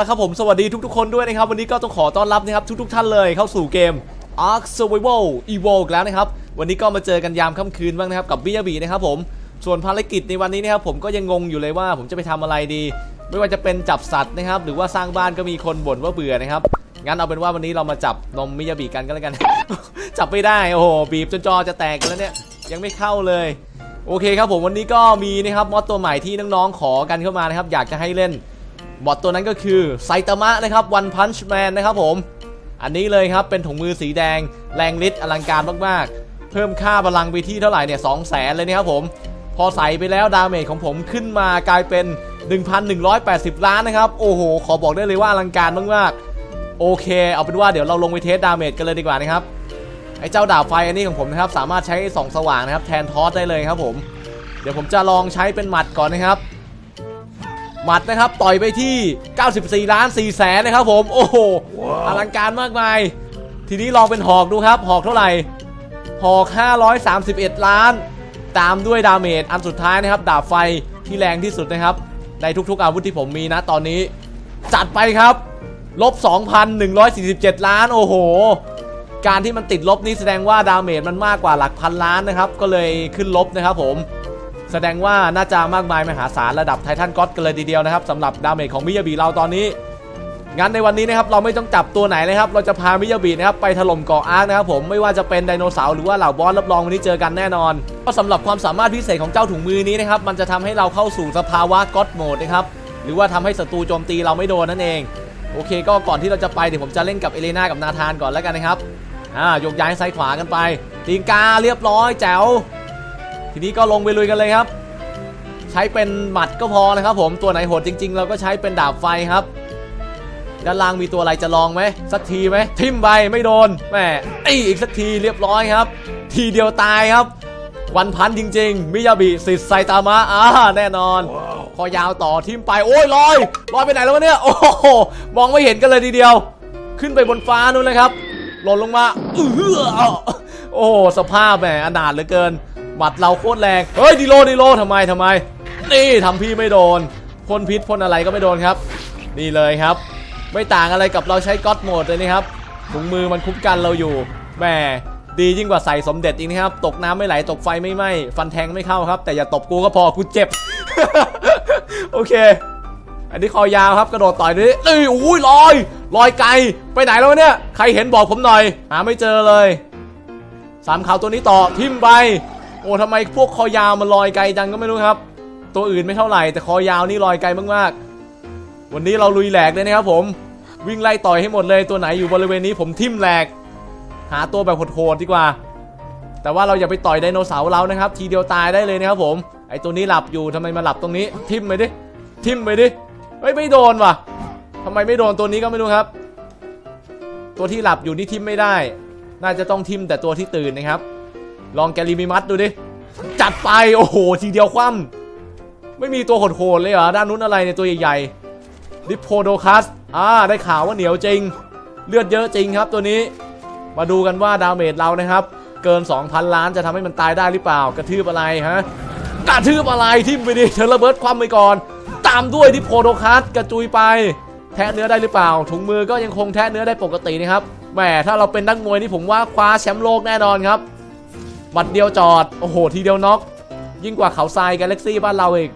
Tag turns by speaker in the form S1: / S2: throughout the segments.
S1: เอาละครับผมสวัสดีทุกๆคนด้วยนะครับ วันนี้ก็ต้องขอต้อนรับนะครับทุกๆท่านเลยเข้าสู่เกม Ark Survival Evolve แล้วนะครับ วันนี้ก็มาเจอกันยามค่ำคืนบ้างนะครับกับบิยาบีนะครับผมส่วนภารกิจในวันนี้นะครับผมก็ยังงงอยู่เลยว่าผมจะไปทำอะไรดี ไม่ว่าจะเป็นจับสัตว์นะครับ หรือว่าสร้างบ้านก็มีคนบ่นว่าเบื่อนะครับงั้นเอาเป็นว่าวันนี้เรามาจับนมมิยาบีกันก็แล้วกัน จับไม่ได้โอ้โหบีบจนจอจะแตกกันแล้วเนี่ยยังไม่เข้าเลย โอเคครับผมวันนี้ก็มีนะครับมอดตัวใหม่ที่น้องๆขอกันเข้ามานะครับ อยากจะให้เล่น บอทตัวนั้นก็คือไซตามะนะครับ One Punch Man นะครับผม อันนี้เลยครับเป็นถุงมือสีแดง แรงฤทธิ์อลังการมากๆ เพิ่มค่าพลังไปที่เท่าไหร่เนี่ยสองแสนเลยนะครับผม พอใส่ไปแล้วดาเมจของผมขึ้นมากลายเป็น 1,180 ล้านนะครับ โอ้โห ขอบอกได้เลยว่าอลังการมากๆ โอเค เอาเป็นว่าเดี๋ยวเราลงไปเทสดาเมจกันเลยดีกว่านะครับไอ้เจ้าดาบไฟอันนี้ของผมนะครับสามารถใช้สองสว่างนะครับแทนทอสได้เลยครับผม เดี๋ยวผมจะลองใช้เป็นหมัดก่อนนะครับ หมัดนะครับต่อยไปที่ 94 ล้าน4แสนนะครับผมโอ้โหอลังการมากมาย ทีนี้ลองเป็นหอกดูครับ หอกเท่าไหร่ หอก 531 ล้าน ตามด้วยดาเมจอันสุดท้ายนะครับ ดาบไฟที่แรงที่สุดนะครับ ในทุกๆอาวุธที่ผมมีนะตอนนี้ จัดไปครับ ลบ 2,147 ล้านโอ้โห การที่มันติดลบนี้แสดงว่าดาเมจมันมากกว่าหลักพันล้านนะครับ ก็เลยขึ้นลบนะครับผม แสดงว่าน่าจะมากมายมหาศาลระดับไททันก็อดกันเลยทีเดียวนะครับสำหรับดาเมจของมิยาบิเราตอนนี้งั้นในวันนี้นะครับเราไม่ต้องจับตัวไหนเลยครับเราจะพามิยาบินะครับไปถล่มเกาะอาร์คนะครับผมไม่ว่าจะเป็นไดโนเสาร์หรือว่าเหล่าบอสรับรองวันนี้เจอกันแน่นอนก็สำหรับความสามารถพิเศษของเจ้าถุงมือนี้นะครับมันจะทำให้เราเข้าสู่สภาวะก็อดโหมดนะครับหรือว่าทำให้ศัตรูโจมตีเราไม่โดนนั่นเองโอเค ก็ก่อนที่เราจะไปเดี๋ยวผมจะเล่นกับเอเลนากับนาธานก่อนแล้วกันนะครับอ่ายกย้ายซ้ายขวากันไปตีนกาเรียบร้อยแจ๋ว ทีนี้ก็ลงไปลุยกันเลยครับ ใช้เป็นหมัดก็พอนะครับ ผมตัวไหนโหดจริง ๆ เราก็ใช้เป็นดาบไฟครับ ด้านล่างมีตัวอะไรจะลองไหมสักทีไหมทิมไปไม่โดนแหมไอยอีกสักทีเรียบร้อยครับ ทีเดียวตายครับ วันพันจริง ๆมิยาบิสิทธิ์ไซตามะอ่าแน่นอน คอยาวต่อทิมไปโอ้ยลอยลอยไปไหนแล้ววะเนี่ยโอ้โหมองไม่เห็นกันเลยทีเดียว ขึ้นไปบนฟ้านู่นเลยครับหล่นลงมาเออโอ้โหสภาพแหมอนาถเหลือเกิน หมัดเราโคตรแรง เฮ้ยดีโลดีโลทำไมทำไม นี่ทำพี่ไม่โดนพ่นพิษพ่นอะไรก็ไม่โดนครับ นี่เลยครับ ไม่ต่างอะไรกับเราใช้ก็อดโหมดเลยนะครับถุงมือมันคุ้มกันเราอยู่แหมดียิ่งกว่าใส่สมเด็จอีกนะครับ ตกน้ำไม่ไหล ตกไฟไม่ไหม้ ฟันแทงไม่เข้าครับ แต่อย่าตบกูก็พอ กูเจ็บ โอเค อันนี้คอยาวครับ กระโดดต่อยด้วยเอ้ยอุ้ยลอย ลอยไกล ไปไหนแล้วเนี่ย ใครเห็นบอกผมหน่อย หาไม่เจอเลย สามข่าวตัวนี้ต่อทิมไป โอ้ทำไมพวกคอยาวมันลอยไกลจังก็ไม่รู้ครับ ตัวอื่นไม่เท่าไหร่แต่คอยาวนี่ลอยไกลมากๆ วันนี้เราลุยแหลกเลยนะครับผม วิ่งไล่ต่อยให้หมดเลยตัวไหนอยู่บริเวณนี้ผมทิมแหลก หาตัวแบบโหดๆดีกว่า แต่ว่าเราอย่าไปต่อยไดโนเสาร์เรานะครับ ทีเดียวตายได้เลยนะครับผม ไอตัวนี้หลับอยู่ทำไมมาหลับตรงนี้ ทิมไปดิ ทิมไปดิเฮ้ยไม่โดนว่ะทำไมไม่โดนตัวนี้ก็ไม่รู้ครับ ตัวที่หลับอยู่นี่ทิมไม่ได้ น่าจะต้องทิมแต่ตัวที่ตื่นนะครับ ลองแกลิมิมัสดูดิ จัดไป โอ้โห ทีเดียวคว่ำไม่มีตัวโหดๆเลยเหรอ ด้านนู้นอะไรในตัวใหญ่ๆดิโพโดคัสอ่า ได้ข่าวว่าเหนียวจริง เลือดเยอะจริงครับตัวนี้ มาดูกันว่าดาเมจเรานะครับ เกิน 2,000 ล้านจะทำให้มันตายได้หรือเปล่า กระทืบอะไรฮะ กระทืบอะไรทิมไปดิเธอระเบิดความไปก่อน ตามด้วยดิโพโดคัสกระจุยไปแทะเนื้อได้หรือเปล่า ถุงมือก็ยังคงแทะเนื้อได้ปกตินะครับ แหม ถ้าเราเป็นนักมวยนี่ผมว่าคว้าแชมป์โลกแน่นอนครับ บัดเดียวจอด โอ้โห ทีเดียวน็อก ยิ่งกว่าเขาทรายกาแล็กซี่บ้านเราอีก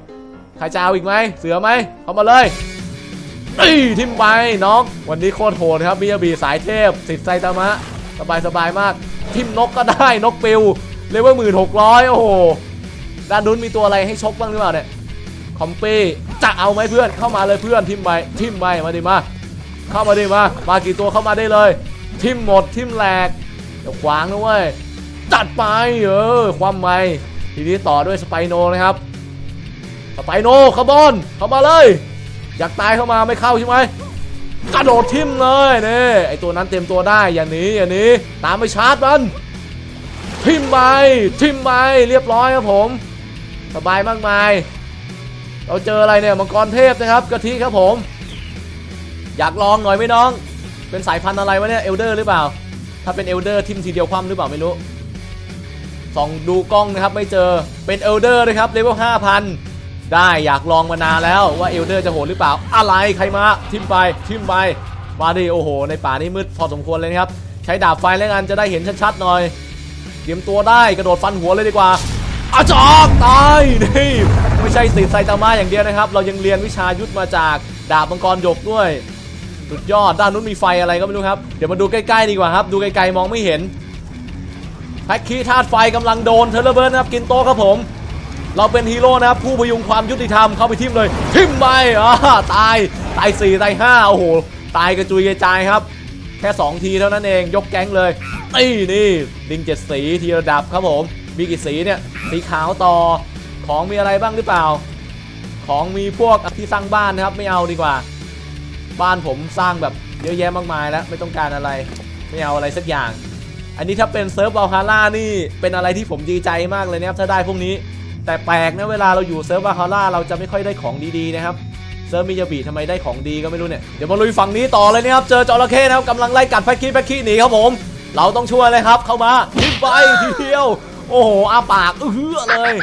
S1: ใครจะเอาอีกไหม เสือไหม เข้ามาเลยตีทิมไปน้องวันนี้โคตรโหดครับบีบีสายเทพ สิทธิ์ไซตามะ สบายสบายมาก ทิมนกก็ได้นกปิวเลเวลหมื่นหกร้อยโอ้โห ด้านนู้นมีตัวอะไรให้ชกบ้างหรือเปล่าเนี่ย คอมปี้จะเอาไหมเพื่อน เข้ามาเลยเพื่อน ทิมไปทิมไปมาดิมา เข้ามาดิมา มากี่ตัวเข้ามาได้เลย ทิมหมด ทิมแหลกเดี๋ยวขวางนะเว้ย จัดไปเออความไปทีนี้ต่อด้วยสไปโนนะครับสไปโนคาร์บอนเข้ามาเลย อยากตายเข้ามาไม่เข้าใช่ไหมกระโดดทิมเลยนี่ไอตัวนั้นเต็มตัวได้อย่าหนีอย่าหนีตามไปชาร์จมันทิมไปทิมไปเรียบร้อยครับผม สบายมากมาย เราเจออะไรเนี่ยมังกรเทพนะครับกะทิครับผม อยากลองหน่อยไหมน้อง เป็นสายพันธุ์อะไรวะเนี่ยเอลเดอร์หรือเปล่า ถ้าเป็นเอลเดอร์ทิมทีเดียวคว่ำหรือเปล่าไม่รู้ ส่องดูกล้องนะครับไม่เจอเป็นเอลเดอร์นะครับเลเวล5,000 ได้อยากลองมานานแล้วว่าเอลเดอร์จะโหดหรือเปล่า อะไรใครมาทิมไปทิมไปมาดิโอ้โห ในป่านี้มืดพอสมควรเลยนะครับ ใช้ดาบไฟแล้วกันจะได้เห็นชัดๆหน่อย เตรียมตัวได้กระโดดฟันหัวเลยดีกว่าอาจอกตายนี่ไม่ใช่ติดไซตามะอย่างเดียวนะครับ เรายังเรียนวิชายุทธมาจากดาบมังกรหยกด้วยสุดยอดด้านนู้นมีไฟอะไรก็ไม่รู้ครับ เดี๋ยวมาดูใกล้ๆดีกว่าครับ ดูไกลๆมองไม่เห็น แพ็กคีธาตุไฟกำลังโดนเทเลเบิร์นนะครับกินโต๊ะครับผม เราเป็นฮีโร่นะครับผู้พยุงความยุติธรรมเข้าไปทิมเลย ทิมไปอ่าตายตาย4ตาย5โอ้โหตายกระจุยกระจายครับ แค่ 2 ทีเท่านั้นเองยกแก๊งเลยตีนี่ลิงเจ็ดสีทีระดับครับผมมีกี่สีเนี่ยสีขาวต่อของมีอะไรบ้างหรือเปล่า ของมีพวกที่สร้างบ้านนะครับไม่เอาดีกว่า บ้านผมสร้างแบบเยอะแยะมากมายแล้วไม่ต้องการอะไร ไม่เอาอะไรสักอย่าง อันนี้ถ้าเป็นเซิร์ฟบาคาร่านี่เป็นอะไรที่ผมดีใจมากเลยนะครับถ้าได้พวกนี้ แต่แปลกนะเวลาเราอยู่เซิร์ฟบาคาร่าเราจะไม่ค่อยได้ของดีๆนะครับเซิร์ฟมิยาบิทำไมได้ของดีก็ไม่รู้เนี่ยเดี๋ยวมาลุยฝั่งนี้ต่อเลยนะครับเจอจระเข้นะครับกำลังไล่กัดแพ็กกี้แพ็กกี้หนีครับผม เราต้องช่วยเลยครับเข้ามาทิมไปทีเดียว โอ้โหอาปากอื้อเลย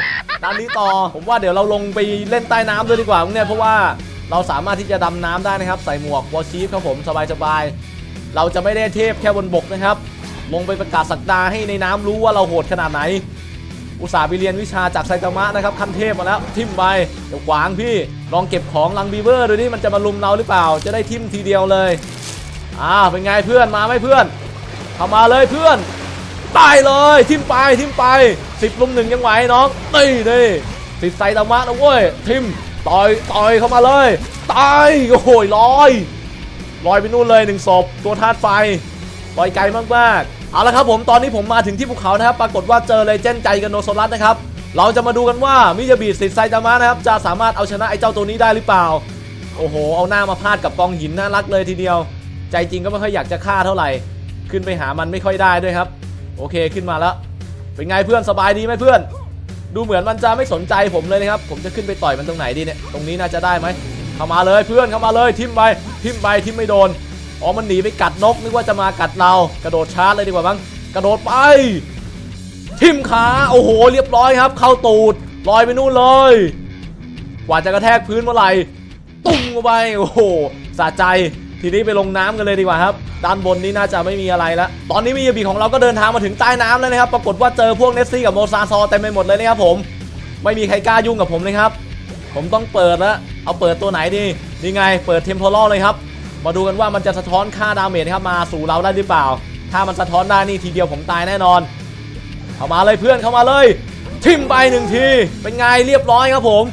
S1: ด้านนี้ต่อผมว่าเดี๋ยวเราลงไปเล่นใต้น้ำด้วยดีกว่าเนี่ยเพราะว่าเราสามารถที่จะดำน้ำได้นะครับ ใส่หมวกวอชีฟครับผมสบายๆเราจะไม่ได้เทพแค่บนบกนะครับ ลงไปประกาศสักดาให้ในน้ำรู้ว่าเราโหดขนาดไหน อุตส่าห์ไปเรียนวิชาจากไซตามะนะครับขั้นเทพมาแล้วทิมไปเดี๋ยวขวางพี่ลองเก็บของลังบีเวอร์ดูดิมันจะมาลุมเราหรือเปล่า จะได้ทิมทีเดียวเลยอ่าเป็นไงเพื่อนมาไหมเพื่อนเข้ามาเลยเพื่อนตายเลยทิมไปทิมไปสิบลุมหนึ่งยังไหวน้องตีนี่ติดไซตามะนะเว้ยทิมต่อยต่อยเข้ามาเลยตายโอ้โหลอยลอยไปนู่นเลยหนึ่งศพตัวธาตุไฟ ปล่อยไกลมากๆ เอาละครับผมตอนนี้ผมมาถึงที่ภูเขานะครับ ปรากฏว่าเจอเลเจนด์ใจกับโนโซลัสนะครับ เราจะมาดูกันว่ามิยาบิสิทธิ์ไซตามะนะครับ จะสามารถเอาชนะไอ้เจ้าตัวนี้ได้หรือเปล่า โอ้โห เอาหน้ามาพาดกับกองหินน่ารักเลยทีเดียว ใจจริงก็ไม่ค่อยอยากจะฆ่าเท่าไหร่ ขึ้นไปหามันไม่ค่อยได้ด้วยครับ โอเคขึ้นมาแล้ว เป็นไงเพื่อนสบายดีไหมเพื่อน ดูเหมือนมันจะไม่สนใจผมเลยนะครับ ผมจะขึ้นไปต่อยมันตรงไหนดีเนี่ย ตรงนี้น่าจะได้ไหมเข้ามาเลยเพื่อนเข้ามาเลยทิมไปทิมไปทิมไม่โดน อ๋อมันหนีไปกัดนกนึกว่าจะมากัดเรากระโดดชาร์จเลยดีกว่ามั้งกระโดดไป ทิมขาโอ้โหเรียบร้อยครับ เข้าตูดลอยไปนู่นเลย กว่าจะกระแทกพื้นเมื่อไหร่ตุ้มเข้าไปโอ้โหสะใจทีนี้ไปลงน้ำกันเลยดีกว่าครับ ด้านบนนี้น่าจะไม่มีอะไรแล้ว ตอนนี้มียบีของเราก็เดินทางมาถึงใต้น้ำแล้วนะครับ ปรากฏว่าเจอพวกเนสซี่กับโมซาซอเต็มไปหมดเลยนะครับผม ไม่มีใครกล้ายุ่งกับผมเลยครับ ผมต้องเปิดแล้ว เอาเปิดตัวไหนดี นี่ไง เปิดเทมเพลเลยครับ มาดูกันว่ามันจะสะท้อนค่าดาเมจนะครับมาสู่เราได้หรือเปล่า ถ้ามันสะท้อนได้นี่ทีเดียวผมตายแน่นอน เข้ามาเลยเพื่อนเข้ามาเลย ทิมไปหนึ่งที เป็นไงเรียบร้อยครับผม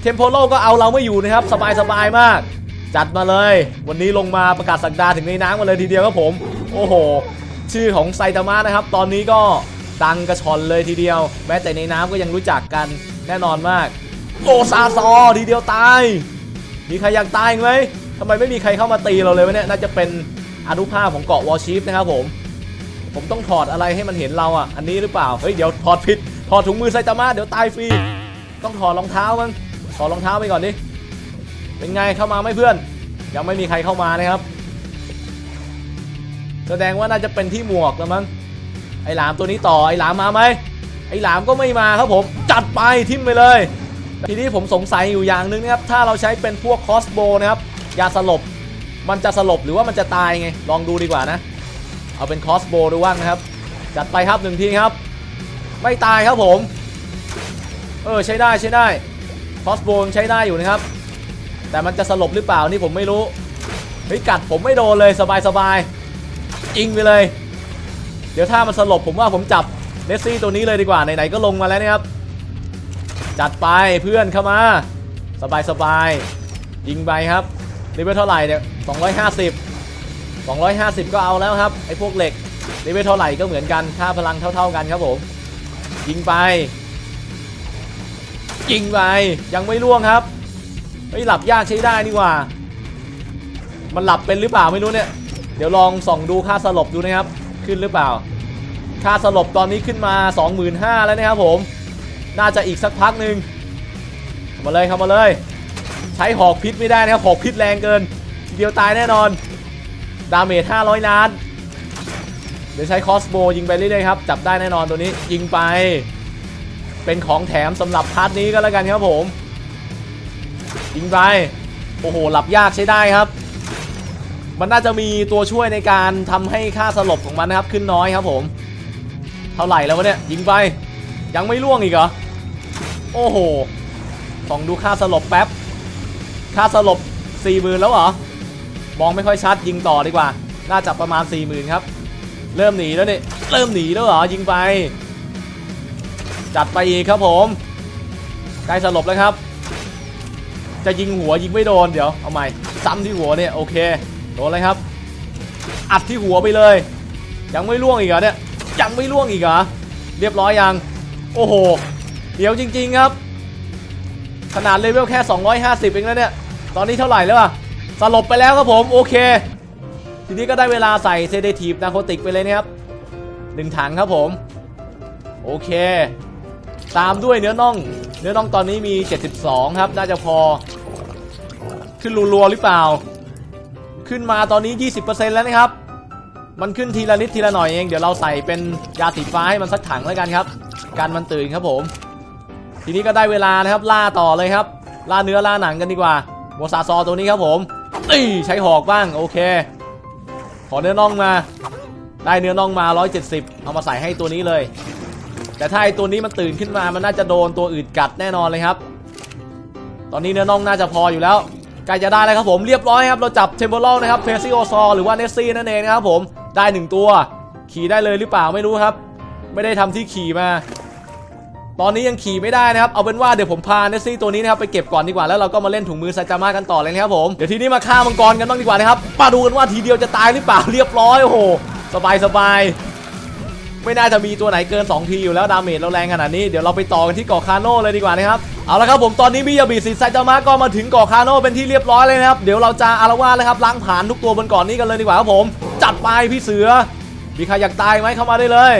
S1: เทมโพโลก็เอาเราไม่อยู่นะครับ สบายสบายมาก จัดมาเลย วันนี้ลงมาประกาศสักดาถึงในน้ำมาเลยทีเดียวครับผม โอ้โห ชื่อของไซตามะนะครับ ตอนนี้ก็ดังกระชอนเลยทีเดียว แม้แต่ในน้ำก็ยังรู้จักกันแน่นอนมาก โอซาซอทีเดียวตาย มีใครอยากตายไหม ทำไมไม่มีใครเข้ามาตีเราเลยวะเนี่ยน่าจะเป็นอนุภาพของเกาะวอลชีฟนะครับผมผมต้องถอดอะไรให้มันเห็นเราอะ อันนี้หรือเปล่า เฮ้ย เดี๋ยวถอดผิด ถอดถุงมือไซตามะเดี๋ยวตายฟรี ต้องถอดรองเท้ามั้งถอดรองเท้าไปก่อนดิ เป็นไงเข้ามาไหมเพื่อน ยังไม่มีใครเข้ามานะครับ แสดงว่าน่าจะเป็นที่หมวกแล้วมั้ง ไอหลามตัวนี้ต่อ ไอหลามมาไหม ไอหลามก็ไม่มาครับผม จัดไปทิมไปเลย ทีนี้ผมสงสัยอยู่อย่างหนึงนะครับ ถ้าเราใช้เป็นพวกคอสโบนะครับ ยาสลบ มันจะสลบหรือว่ามันจะตายไง ลองดูดีกว่านะ เอาเป็นคอสโบดูว่างนะครับ จัดไปครับหนึ่งทีครับ ไม่ตายครับผม เออใช้ได้ใช้ได้ คอสโบยังใช้ได้อยู่นะครับ แต่มันจะสลบหรือเปล่านี่ผมไม่รู้เฮ้ยกัดผมไม่โดนเลยสบายสบายๆยิงไปเลย เดี๋ยวถ้ามันสลบผมว่าผมจับเลสซี่ตัวนี้เลยดีกว่า ไหนๆก็ลงมาแล้วนะครับ จัดไปเพื่อนเข้ามา สบายสบายๆยิงไปครับ เลเวลเท่าไหร่เนี่ย250 250 ก็เอาแล้วครับไอ้พวกเหล็กเลเวลเท่าไหร่ก็เหมือนกันค่าพลังเท่า ๆกันครับผมยิงไปยิงไปยังไม่ล่วงครับเฮ้หลับยากใช้ได้นี่ว่า มันหลับเป็นหรือเปล่าไม่รู้เนี่ยเดี๋ยวลองส่องดูค่าสลบดูนะครับขึ้นหรือเปล่า ค่าสลบตอนนี้ขึ้นมา 25,000 แล้วนะครับผม น่าจะอีกสักพักหนึ่งมาเลยเข้ามาเลย ใช้หอกพิษไม่ได้นะครับหอกพิษแรงเกินทีเดียวตายแน่นอน ดาเมจ500 ล้าน เดี๋ยวใช้คอสโบยิงไปเรื่อยๆครับ จับได้แน่นอนตัวนี้ยิงไป เป็นของแถมสำหรับพาร์ทนี้ก็แล้วกันครับผม ยิงไป โอ้โห หลับยากใช้ได้ครับ มันน่าจะมีตัวช่วยในการทำให้ค่าสลบของมันนะครับขึ้นน้อยครับผม เท่าไหร่แล้ววะเนี่ยยิงไป ยังไม่ล่วงอีกเหรอ โอ้โหส่องดูค่าสลบแป๊บ ค่าสลบ4 0,000แล้วเหรอ มองไม่ค่อยชัดยิงต่อดีกว่า น่าจะประมาณ 4 0,000ครับ เริ่มหนีแล้วนี่เริ่มหนีแล้วเหรอ ยิงไป จัดไปอีกครับผม ใกล้สลบแล้วครับ จะยิงหัวยิงไม่โดนเดี๋ยว เอาใหม่ ซ้ำที่หัวเนี่ยโอเค โดนเลยครับ อัดที่หัวไปเลย ยังไม่ล่วงอีกเหรอเนี่ย ยังไม่ล่วงอีกเหรอ เรียบร้อยยัง โอ้โห เดี๋ยวจริง ๆครับ ขนาดเลเวลแค่ 250 เองแล้วเนี่ย ตอนนี้เท่าไหร่แล้วอะสลบไปแล้วครับผมโอเค ทีนี้ก็ได้เวลาใส่เซเดทีฟนาโคติกไปเลยนะครับหนึ่งถังครับผม โอเค ตามด้วยเนื้อน่อง เนื้อน่องตอนนี้มี 72 ครับ น่าจะพอ ขึ้นรัวๆหรือเปล่า ขึ้นมาตอนนี้ 20%แล้วนะครับ มันขึ้นทีละนิดทีละหน่อยเอง เดี๋ยวเราใส่เป็นยาสีฟ้าให้มันสักถังแล้วกันครับ การมันตื่นครับผม ทีนี้ก็ได้เวลานะครับ ล่าต่อเลยครับ ล่าเนื้อล่าหนังกันดีกว่า โมซาซอตัวนี้ครับผมตีใช้หอกบ้างโอเค ขอเนื้อน่องมา ได้เนื้อน่องมา 170 เอามาใส่ให้ตัวนี้เลย แต่ถ้าไอตัวนี้มันตื่นขึ้นมามันน่าจะโดนตัวอื่นกัดแน่นอนเลยครับ ตอนนี้เนื้อน่องน่าจะพออยู่แล้วใกล้จะได้แล้วครับผมเรียบร้อยครับเราจับเทมเ o อลนะครับเพซิโอซอหรือว่าเนสซี่นั่นเองนะครับผมได้หนึ่งตัว ขี่ได้เลยหรือเปล่าไม่รู้ครับ ไม่ได้ทำที่ขี่มา ตอนนี้ยังขี่ไม่ได้นะครับ เอาเป็นว่าเดี๋ยวผมพาเนสซี่ตัวนี้นะครับไปเก็บก่อนดีกว่า แล้วเราก็มาเล่นถุงมือไซจาม่ากันต่อเลยนะครับผม เดี๋ยวทีนี้มาฆ่ามังกรกันบ้างดีกว่านะครับมาดูกันว่าทีเดียวจะตายหรือเปล่าเรียบร้อยโอ้โห สบายสบาย ไม่น่าจะมีตัวไหนเกิน 2 ทีอยู่แล้วดาเมจเราแรงขนาดนี้ เดี๋ยวเราไปต่อกันที่เกาะคาโน่เลยดีกว่านะครับ เอาละครับผมตอนนี้มิยาบิสิไซตามะก็มาถึงเกาะคาโน่เป็นที่เรียบร้อยเลยนะครับ เดี๋ยวเราจะอารวาสเลยครับล้างผ่านทุกตัวบนเกาะนี้กันเลยดีกว่าครับผม จัดไปพี่เสือ มีใครอยากตายไหมเข้ามาได้เลย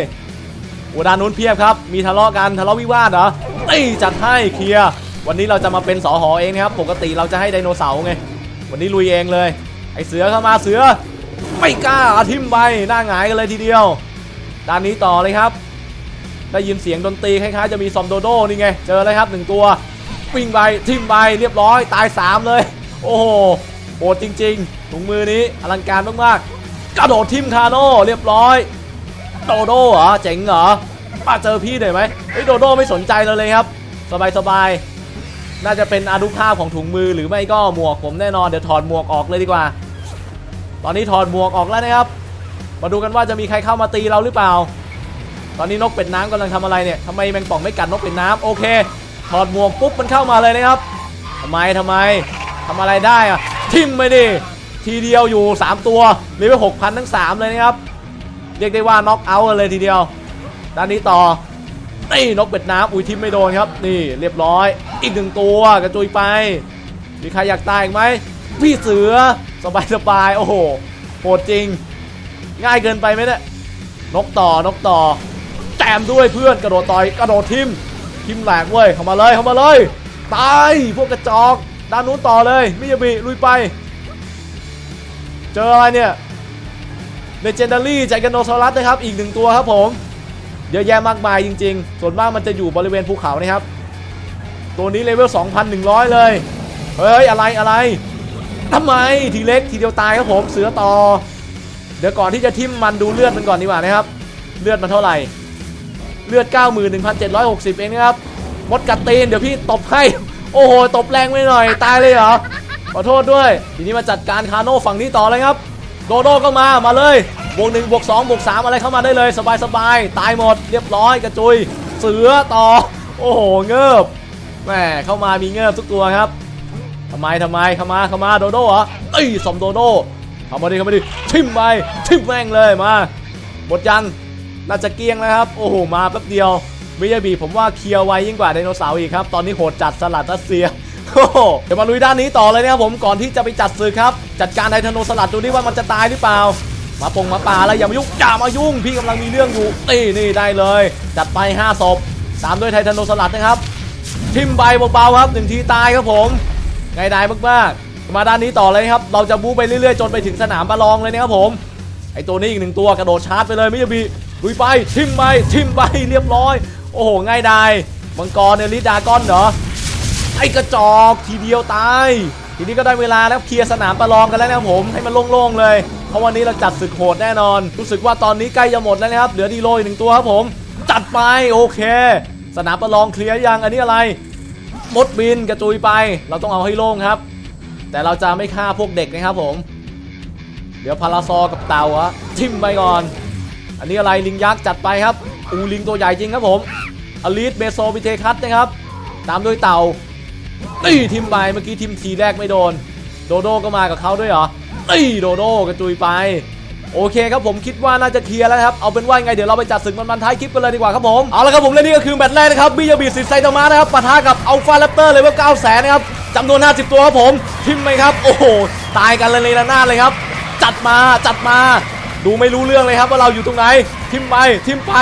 S1: โอ้ด้านนู้นเพียบครับ มีทะเลาะกันทะเลาะวิวาทเหรอตีจัดให้เคลียร์วันนี้เราจะมาเป็นสอหอเองนะครับ ปกติเราจะให้ไดโนเสาร์ไง วันนี้ลุยเองเลย ไอเสือเข้ามาเสือ ไม่กล้าทิมไปหน้าหงายกันเลยทีเดียว ด้านนี้ต่อเลยครับ ได้ยินเสียงดนตรีคล้ายๆจะมีซอมโดโดนี่ไง เจอเลยครับหนึ่งตัววิ่งไปทิมไปเรียบร้อยตาย 3 เลย โอ้โหโหดจริง ๆถุงมือนี้อลังการมากๆกระโดดทิมคาโน่เรียบร้อย โดโดเหรอเจ๋งเหรอมาเจอพี่หน่อยไหมเฮ้ยโดโดไม่สนใจเราเลยครับ สบายๆน่าจะเป็นอนุภาพของถุงมือหรือไม่ก็หมวกผมแน่นอนเดี๋ยวถอดหมวกออกเลยดีกว่า ตอนนี้ถอดหมวกออกแล้วนะครับ มาดูกันว่าจะมีใครเข้ามาตีเราหรือเปล่า ตอนนี้นกเป็ดน้ำกำลังทำอะไรเนี่ยทำไมแมงป่องไม่กัดนกเป็ดน้ำโอเค ถอดหมวกปุ๊บมันเข้ามาเลยนะครับทำไมทำไมทำอะไรได้อะทิมไปดิทีเดียวอยู่ 3 ตัวเลเวลหกพันทั้ง 3 เลยนะครับ เรียกได้ว่าน็อกเอาท์เลยทีเดียว ด้านนี้ต่อนี่นกเป็ดน้ำอุ้ยทิมไม่โดนครับ นี่เรียบร้อย อีกหนึ่งตัวกระจุยไป มีใครอยากตายอีกไหมพี่เสือสบายสบายโอ้โหโหดจริง ง่ายเกินไปไหมเนี่ยนกต่อนกต่อแจมด้วยเพื่อนกระโดดต่อยกระโดดทิมทิมแหลกเว้ยเข้ามาเลยเข้ามาเลยตายพวกกระจอกด้านนู้นต่อเลยมิยาบิลุยไป เจออะไรเนี่ย เลเจนดารี่ใจกันโนซอรัสนะครับอีกหนึ่งตัวครับผมเยอะแยะมากมายจริง ๆ ส่วนมากมันจะอยู่บริเวณภูเขานะครับ ตัวนี้เลเวล 2,100 เลย เฮ้ย อะไรอะไรทำไมทีเล็กทีเดียวตายครับผมเสือต่อ เดี๋ยวก่อนที่จะทิมมันดูเลือดมันก่อนดีกว่านะครับ เลือดมันเท่าไหร่ เลือด 91,760 เองนะครับ มดกัดตีนเดี๋ยวพี่ตบให้ โอ้โห ตบแรงไปหน่อย ตายเลยเหรอ ขอโทษด้วย ทีนี้มาจัดการคาโน่ฝั่งนี้ต่อเลยครับ โดโดก็มา มาเลย บวกหนึ่งบวกสองบวกสามอะไรเข้ามาได้เลย สบายสบายตายหมด เรียบร้อยกระจุย เสือต่อ โอ้โห เงิบแหมเข้ามามีเงิบทุกตัวครับทำไมทำไมเข้ามาเข้ามาโดโดเหรอเอ้ยสมโดโดเข้ามาดิเข้ามาดิทิมไปทิมแม่งเลยมาหมดยังน่าจะเกี้ยงแล้วครับ โอ้โห มาแป๊บเดียวมิยาบีผมว่าเคลียร์ไวยิ่งกว่าไดโนเสาร์อีกครับ ตอนนี้โหดจัดสลัดรัสเซีย เดี๋ยวมาลุยด้านนี้ต่อเลยนะครับผมก่อนที่จะไปจัดศึกครับ จัดการไดโนสลัดดูดิว่ามันจะตายหรือเปล่า มาปงมาป่าอะไรอย่ามายุ่งอย่ามายุ่ง พี่กำลังมีเรื่องอยู่นี่นี่ได้เลย จัดไป5ศพตามด้วยไททานโนสลัดนะครับทิมใบเบาๆครับหนึ่งทีตายครับผมง่ายดายมากๆมาด้านนี้ต่อเลยครับ เราจะบู๊ไปเรื่อยๆ จนไปถึงสนามประลองเลยนะครับผมไอตัวนี้อีกหนึ่งตัวกระโดดชาร์จไปเลยมิยาบิลุยไปทิมไปทิมไปเรียบร้อย โอ้โหง่ายดายมังกรเนลิดากอนเหรอ ไอ้กระจอกทีเดียวตาย ทีนี้ก็ได้เวลาแล้วเคลียร์สนามประลองกันแล้วนะครับผมให้มันโล่งๆเลย เพราะวันนี้เราจัดศึกโหดแน่นอน รู้สึกว่าตอนนี้ใกล้จะหมดแล้วนะครับ เหลือดีโรอีกหนึ่งตัวครับผม จัดไปโอเค สนามประลองเคลียร์ยังอันนี้อะไรมดบินกระจุยไป เราต้องเอาให้โล่งครับ แต่เราจะไม่ฆ่าพวกเด็กนะครับผม เดี๋ยวพาราซอกับเต่าอะทิมไปก่อน อันนี้อะไรลิงยักษ์จัดไปครับอูลิงตัวใหญ่จริงครับผมอลิสเบโซบิเทคัสนะครับ ตามด้วยเต่า ตีทิมไปเมื่อกี้ทิมทีแรกไม่โดน โดโดก็มากับเขาด้วยเหรอตีโดโดกระจุยไป โอเคครับผมคิดว่าน่าจะเคลียร์แล้วครับ เอาเป็นว่าไงเดี๋ยวเราไปจัดศึกมันมันท้ายคลิปกันเลยดีกว่าครับผม เอาละครับผมและนี่ก็คือแมตช์แรกนะครับบิยาบิสิไซตามะนะครับปะทะกับอัลฟาแรปเตอร์เลเวล9แสนนะครับจำนวน 50 ตัวครับผม ทิมไหมครับ โอ้โห ตายกันเลยเลยละหน้าดเลยครับ จัดมาจัดมา ดูไม่รู้เรื่องเลยครับว่าเราอยู่ตรงไหน ทิมไปทิมไป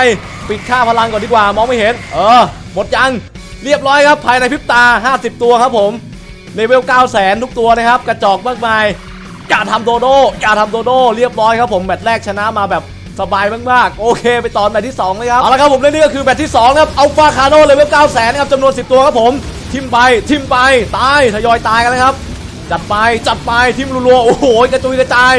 S1: ปิดค่าพลังก่อนดีกว่ามองไม่เห็น เออ หมดยัง เรียบร้อยครับภายในพริบตา 50 ตัวครับผมเลเวล9 0 0 0 0 ทุกตัวนะครับ กระจอกมากมายอย่าทำโดโดอย่าทำโดโดเรียบร้อยครับผมแมตช์แรกชนะมาแบบสบายมากๆ โอเคไปต่อแมตช์ที่2เลยครับเอาละครับผมและนี่ก็คือแมตช์ที่2ครับอัลฟาคาโนเลเวล9 0 0 0 0นะครับจำนวน 10 ตัวครับผมทิมไปทิมไปตายทยอยตายกันเลยครับ จัดไปจัดไปทิมรัวๆโอ้โหกระจุยกระจาย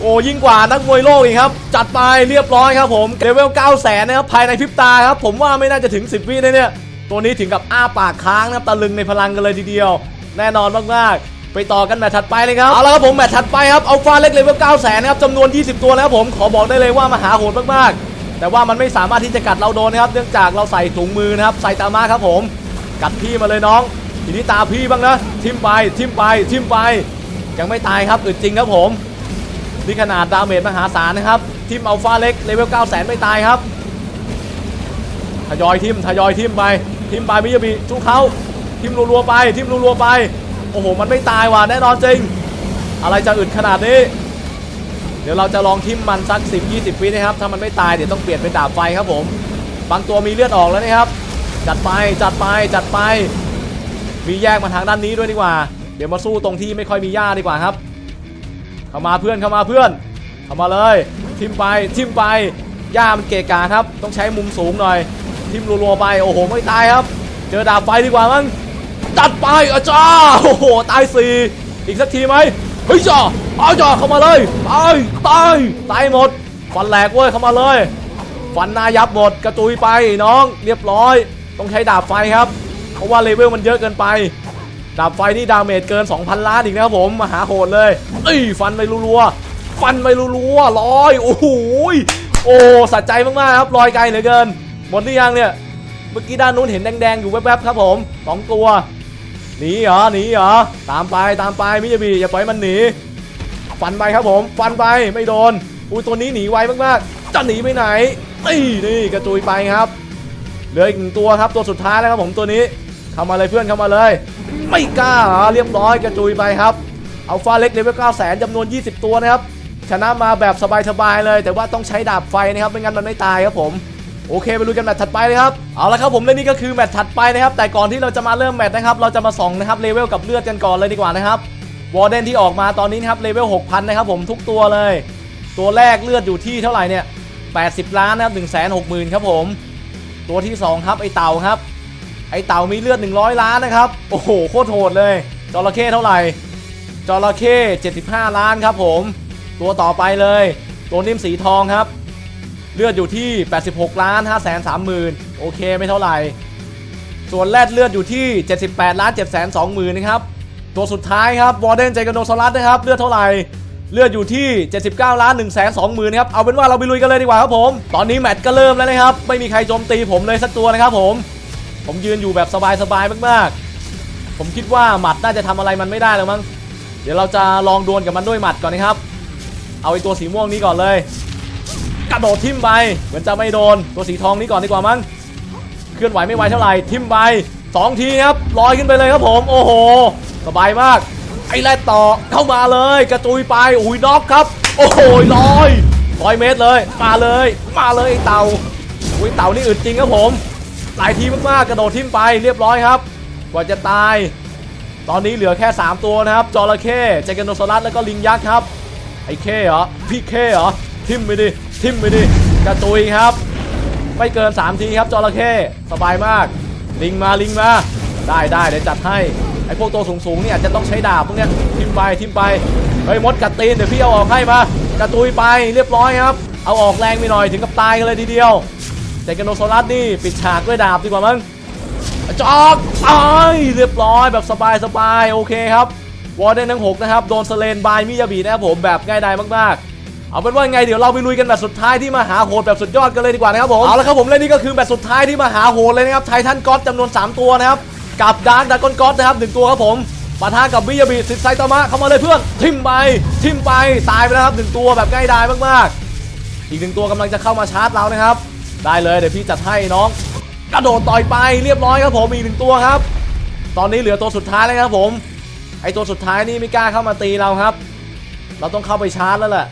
S1: โอ้ยิ่งกว่านักมวยโลกอีกครับ จัดไปเรียบร้อยครับผมเลเวล9 0 0 0 0นะครับภายในพริบตาครับผมว่าไม่น่าจะถึง 10วิเนี่ย ตัวนี้ถึงกับอ้าปากค้างนะครับตะลึงในพลังกันเลยทีเดียว แน่นอนมากๆไปต่อกันแมตช์ถัดไปเลยครับ เอาละครับผมแมตช์ถัดไปครับเอัลฟาเล็กเลเวล9 0 0 0 0นะครับจำนวน 20 ตัวนะครับผมขอบอกได้เลยว่ามหาโหดมากๆ แต่ว่ามันไม่สามารถที่จะกัดเราโดนนะครับ เนื่องจากเราใส่ถุงมือนะครับ ใส่ตามาครับผม กัดพี่มาเลยน้อง ทีนี้ตาพี่บ้างนะ ทิมไป ทิมไป ทิมไป ยังไม่ตายครับอึดจริงครับผม นี่ขนาดดาเมจมหาศาลนะครับทีมเอัลฟาเล็กเลเวล9 0 0 0 0ไม่ตายครับ ทยอยทิมทยอยทิมไป ทิมไปมิยาบิสู้เขาทิมรัวๆไป ทิมรัวๆไป โอ้โห มันไม่ตายว่ะแน่นอนจริง อะไรจะอึดขนาดนี้ เดี๋ยวเราจะลองทิมมันสัก 10 20วินะครับ ถ้ามันไม่ตายเดี๋ยวต้องเปลี่ยนเป็นดาบไฟครับผม บางตัวมีเลือดออกแล้วนะครับ จัดไป จัดไป จัดไป มีแยกมาทางด้านนี้ด้วยดีกว่า เดี๋ยวมาสู้ตรงที่ไม่ค่อยมีหญ้าดีกว่าครับ เข้ามาเพื่อน เข้ามาเพื่อน เข้ามาเลย ทิมไป ทิมไป หญ้ามันเกะกะครับ ต้องใช้มุมสูงหน่อย ทิมรัวๆไป โอ้โห ไม่ตายครับ เจอดาบไฟดีกว่ามั้งจัดไปอาจ้าโอ้โห ตายสี่อีกสักทีไหมเฮ้ยจ้าเอาจ้าเข้ามาเลยตายตายตายหมด ฟันแหลกเว้ยเข้ามาเลย ฟันหนายับหมดกระจุยไปน้อง เรียบร้อย ต้องใช้ดาบไฟครับ เพราะว่าเลเวลมันเยอะเกินไป ดาบไฟนี่ดาเมจเกิน 2,000 ล้านอีกนะครับผมมหาโหดเลยเอ้ยฟันไปรัวๆฟันไปรัวๆร้อยโอ้โหโอ้สะใจมากๆครับลอยไกลเหลือเกิน หมดหรือยังเนี่ย เมื่อกี้ด้านนู้นเห็นแดงๆ อยู่แวบๆครับผมสองตัว หนีเหรอ หนีเหรอ ตามไปตามไปมิยาบิอย่าปล่อยมันหนี ฟันไปครับผม ฟันไปไม่โดน อุ้ยตัวนี้หนีไวมากๆ จะหนีไปไหนนี่นี่กระจุยไปครับ เหลืออีกหนึ่งตัวครับตัวสุดท้ายแล้วครับผมตัวนี้เข้ามาเลยเพื่อนเข้ามาเลย ไม่กล้าเรอเรียบร้อยกระจุยไปครับอัลฟาเล็กเลเวล9แสนจำนวน 20 ตัวนะครับ ชนะมาแบบสบายๆเลย แต่ว่าต้องใช้ดาบไฟนะครับ ไม่งั้นมันไม่ตายครับผม โอเคไปลุยกันแมตช์ถัดไปเลยครับเอาละครับผมและนี่ก็คือแมตช์ถัดไปนะครับ แต่ก่อนที่เราจะมาเริ่มแมตช์นะครับเราจะมาส่องนะครับเลเวลกับเลือดกันก่อนเลยดีกว่านะครับวอร์เดนที่ออกมาตอนนี้นะครับเลเวล6,000นะครับผมทุกตัวเลย ตัวแรกเลือดอยู่ที่เท่าไหร่เนี่ย80 ล้านนะครับ1 6 0 0 0 0ครับผม ตัวที่ 2 ครับไอเต่าครับ ไอเต่ามีเลือด 100 ล้านนะครับโอ้โหโคตรโหดเลยจระเข้เท่าไหร่จระเข้75 ล้านครับผม ตัวต่อไปเลย ตัวนิ่มสีทองครับ เลือดอยู่ที่ 86 ล้าน 5 3 0 0 0 0 โอเคไม่เท่าไหร่ ส่วนแรดเลือดอยู่ที่ 78 ล้าน 7 2 0 0 0 0 นะครับ ตัวสุดท้ายครับวอร์เดนใจกโนซอรัสนะครับ เลือดเท่าไหร่เลือดอยู่ที่ 79 ล้าน 1 2 0 0 0 0นะครับ เอาเป็นว่าเราไปลุยกันเลยดีกว่าครับผม ตอนนี้แมตช์ก็เริ่มแล้วนะครับ ไม่มีใครโจมตีผมเลยสักตัวนะครับผม ผมยืนอยู่แบบสบายๆมากๆ ผมคิดว่าหมัดน่าจะทำอะไรมันไม่ได้แล้วมั้ง เดี๋ยวเราจะลองดวลกับมันด้วยหมัดก่อนนะครับ เอาไอตัวสีม่วงนี้ก่อนเลย กระโดดทิ่มไปเหมือนจะไม่โดนตัวสีทองนี้ก่อนดีกว่ามั้งเคลื่อนไหวไม่ไหวเท่าไหร่ทิ่มไปสองทีครับลอยขึ้นไปเลยครับผมโอ้โหสบายมากไอ้แรดต่อเข้ามาเลย กระจุยไปอุ้ยน็อกครับ โอ้โหลอยร้อยเมตรเลย มาเลย มาเลยไอ้เต่าอุ้ยเต่านี่อึดจริงครับผม หลายทีมากๆกระโดดทิ่มไปเรียบร้อยครับ กว่าจะตาย ตอนนี้เหลือแค่ 3 ตัวนะครับจระเข้เจแกนโนซอรัสแล้วก็ลิงยักษ์ครับไอ้เข้เหรอพี่เข้เหรอทิมไปดิ ทิมไปดิกระตุยครับ ไม่เกิน 3 ทีครับจระเข้สบายมาก ลิงมาลิงมา ได้ได้เดี๋ยวจัดให้ ไอพวกตัวสูงๆเนี่ยจะต้องใช้ดาบพวกเนี้ยทิมไปทิมไปเฮ้ยมดกัดตีนเดี๋ยวพี่เอาออกให้มากระตุยไปเรียบร้อยครับ เอาออกแรงไปหน่อยถึงกับตายกันเลยทีเดียวแต่กนโนโซลัสนี่ปิดฉากด้วยดาบดีกว่ามั้งจอกตายเรียบร้อยแบบสบายสบายโอเคครับวอร์เดนทั้งหกนะครับ โดนสเลนบายมิยาบินะครับผมแบบง่ายดายมาก ๆ เอาเป็นว่าไงเดี๋ยวเราไปลุยกันแบบสุดท้ายที่มหาโหดแบบสุดยอดกันเลยดีกว่านะครับผมเอาละครับผมและนี่ก็คือแบบสุดท้ายที่มหาโหดเลยนะครับไททันก็อตจำนวน 3 ตัวนะครับกับดาร์กดากอนก็อตนะครับหนึ่งตัวครับผมปะทะกับมิยาบิซิไซตามะเข้ามาเลยเพื่อนทิมไปทิมไปตายไปแล้วครับหนึ่งตัวแบบง่ายดายมากๆ อีกหนึ่งตัวกำลังจะเข้ามาชาร์จเรานะครับ ได้เลยเดี๋ยวพี่จัดให้น้องกระโดดต่อยไปเรียบร้อยครับผมอีกหนึ่งตัวครับ ตอนนี้เหลือตัวสุดท้ายแล้วครับผมไอตัวสุดท้ายนี่ไม่กล้าเข้ามาตีเราครับ เราต้องเข้าไปชาร์จแล้วแหละ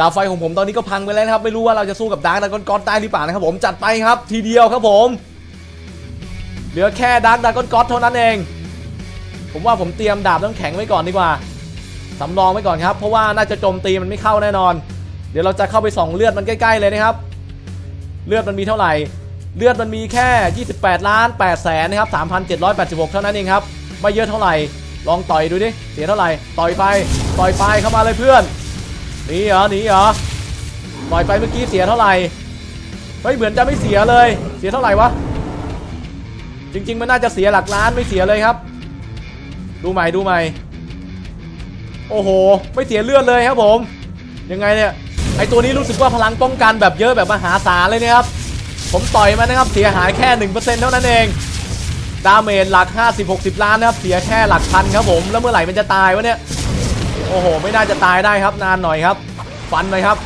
S1: ดาวไฟของผมตอนนี้ก็พังไปแล้วนะครับ ไม่รู้ว่าเราจะสู้กับดาร์กดากอนก็อตได้หรือเปล่านะครับผมจัดไปครับทีเดียวครับผม เหลือแค่ดาร์กดากอนก็อตเท่านั้นเอง ผมว่าผมเตรียมดาบน้ำแข็งไว้ก่อนดีกว่าสำรองไว้ก่อนครับ เพราะว่าน่าจะโจมตีมันไม่เข้าแน่นอน เดี๋ยวเราจะเข้าไปส่องเลือดมันใกล้ๆเลยนะครับ เลือดมันมีเท่าไหร่ เลือดมันมีแค่ 28 ล้าน8แสนนะครับ3,786 เท่านั้นเองครับ ไม่เยอะเท่าไหร่ ลองต่อยดูดิ เสียเท่าไหร่ ต่อยไป ต่อยไปเข้ามาเลยเพื่อน หนีเหรอหนีเหรอต่อยไปเมื่อกี้เสียเท่าไหร่เฮ้ยเหมือนจะไม่เสียเลย เสียเท่าไหร่วะ จริง ๆ มันน่าจะเสียหลักล้านไม่เสียเลยครับ ดูใหม่ดูใหม่ โอ้โห ไม่เสียเลือดเลยครับผม ยังไงเนี่ยไอตัวนี้รู้สึกว่าพลังป้องกันแบบเยอะแบบมหาศาลเลยนะครับ ผมต่อยมันนะครับเสียหายแค่ 1%เท่านั้นเอง ดาเมจหลัก 50-60 ล้านนะครับเสียแค่หลักพันครับผม แล้วเมื่อไหร่มันจะตายวะเนี่ย โอ้โห ไม่น่าจะตายได้ครับ นานหน่อยครับ ฟันหน่อยครับ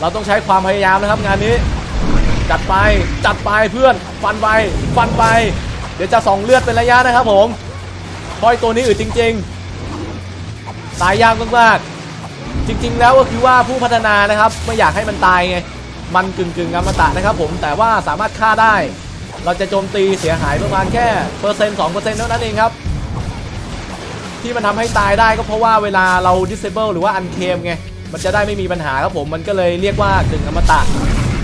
S1: เราต้องใช้ความพยายามนะครับ งานนี้ จัดไป จัดไปเพื่อน ฟันไป ฟันไป เดี๋ยวจะส่องเลือดเป็นระยะนะครับผมเพราะไอ้ตัวนี้อึดจริง ๆ ตายยากมากๆ จริง ๆ แล้วก็คือว่าผู้พัฒนานะครับ ไม่อยากให้มันตายไง มันกึ่งกึ่งๆอมตะนะครับผม แต่ว่าสามารถฆ่าได้ เราจะโจมตีเสียหายประมาณแค่เปอร์เซ็นต์สองเปอร์เซ็นต์เท่านั้นเองครับ ที่มันทำให้ตายได้ก็เพราะว่าเวลาเรา disable หรือว่า unclaim ไง มันจะได้ไม่มีปัญหาครับผม มันก็เลยเรียกว่ากึ่งอมตะ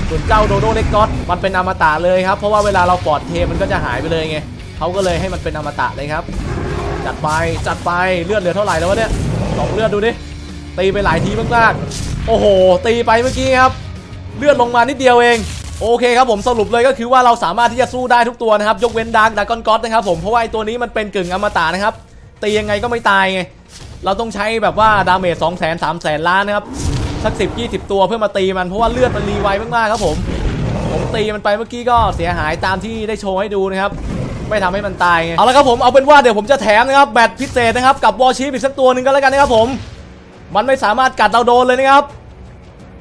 S1: ส่วนเจ้าโดโดเล็กก็อตมันเป็นอมตะเลยครับ เพราะว่าเวลาเราปลอดเทมมันก็จะหายไปเลยไงเขาก็เลยให้มันเป็นอมตะเลยครับ จัดไป จัดไป เลือดเหลือเท่าไหร่แล้ววะเนี่ยสองเลือดดูดิ ตีไปหลายทีมากๆ โอ้โห ตีไปเมื่อกี้ครับ เลือดลงมานิดเดียวเองโอเคครับผมสรุปเลยก็คือว่าเราสามารถที่จะสู้ได้ทุกตัวนะครับ ยกเว้นดาร์กดากอนก็อตนะครับผมเพราะว่าไอตัวนี้มันเป็นกึ่งอมตะนะครับ ตียังไงก็ไม่ตายไง เราต้องใช้แบบว่าดาเมจ2 0 0 0 0 0 3 0 0 0 0ล้านนะครับ สัก10 20ตัวเพื่อมาตีมันเพราะว่าเลือดมันรีไวมากๆครับผม ผมตีมันไปเมื่อกี้ก็เสียหายตามที่ได้โชว์ให้ดูนะครับไม่ทำให้มันตายไงเอาละครับผมเอาเป็นว่าเดี๋ยวผมจะแถมนะครับแบตพิเศษนะครับกับวอลชีฟอีกสักตัวหนึ่งก็แล้วกันนะครับผม มันไม่สามารถกัดเราโดนเลยนะครับ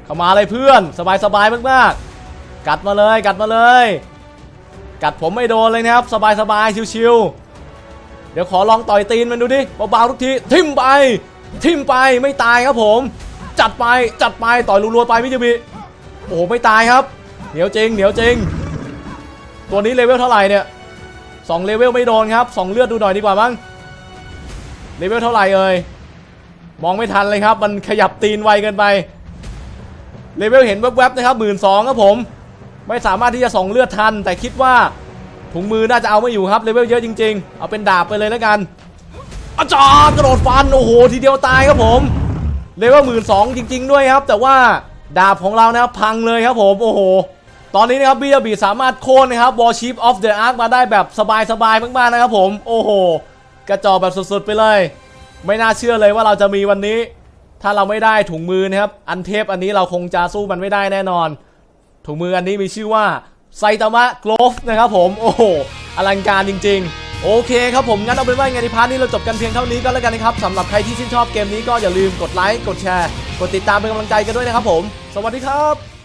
S1: เข้ามาเลยเพื่อนสบายๆมากๆ กัดมาเลยกัดมาเลย กัดผมไม่โดนเลยนะครับ สบายๆชิวๆ เดี๋ยวขอลองต่อยตีนมันดูดิเบาๆทุกทีทิ่มไป ทิ่มไปไม่ตายครับผม จัดไปจัดไปต่อยรัวๆไปมิจิบิโอ้ไม่ตายครับ เหนียวจริงเหนียวจริง ตัวนี้เลเวลเท่าไหร่เนี่ยสองเลเวลไม่โดนครับสองเลือดดูหน่อยดีกว่ามั้งเลเวลเท่าไหร่เอ่ยมองไม่ทันเลยครับ มันขยับตีนไวเกินไปเลเวลเห็นแวบๆนะครับหมื่นสองครับผม ไม่สามารถที่จะส่องเลือดทัน แต่คิดว่า ถุงมือน่าจะเอาไม่อยู่ครับเลเวลเยอะจริง ๆ เอาเป็นดาบไปเลยแล้วกันอาจารย์กระโดดฟันโอ้โหทีเดียวตายครับผมเลเวลหมื่นสองจริง ๆ ด้วยครับ แต่ว่าดาบของเรานะครับพังเลยครับผมโอ้โห ตอนนี้นะครับบีบีสามารถโค่นนะครับ Warship of the Ark มาได้แบบสบายๆมากๆนะครับผมโอ้โห กระจอกแบบสุดๆไปเลย ไม่น่าเชื่อเลยว่าเราจะมีวันนี้ ถ้าเราไม่ได้ถุงมือนะครับอันเทพอันนี้เราคงจะสู้มันไม่ได้แน่นอน ถุงมืออันนี้มีชื่อว่า ไซตามะโกลฟนะครับผมโอ้โหอลังการจริง ๆ โอเคครับผมงั้นเอาเป็นว่าไงในพาร์ทนี้เราจบกันเพียงเท่านี้ก็แล้วกันนะครับสำหรับใครที่ชื่นชอบเกมนี้ก็อย่าลืมกดไลค์กดแชร์ กดติดตามเป็นกำลังใจกันด้วยนะครับผม สวัสดีครับ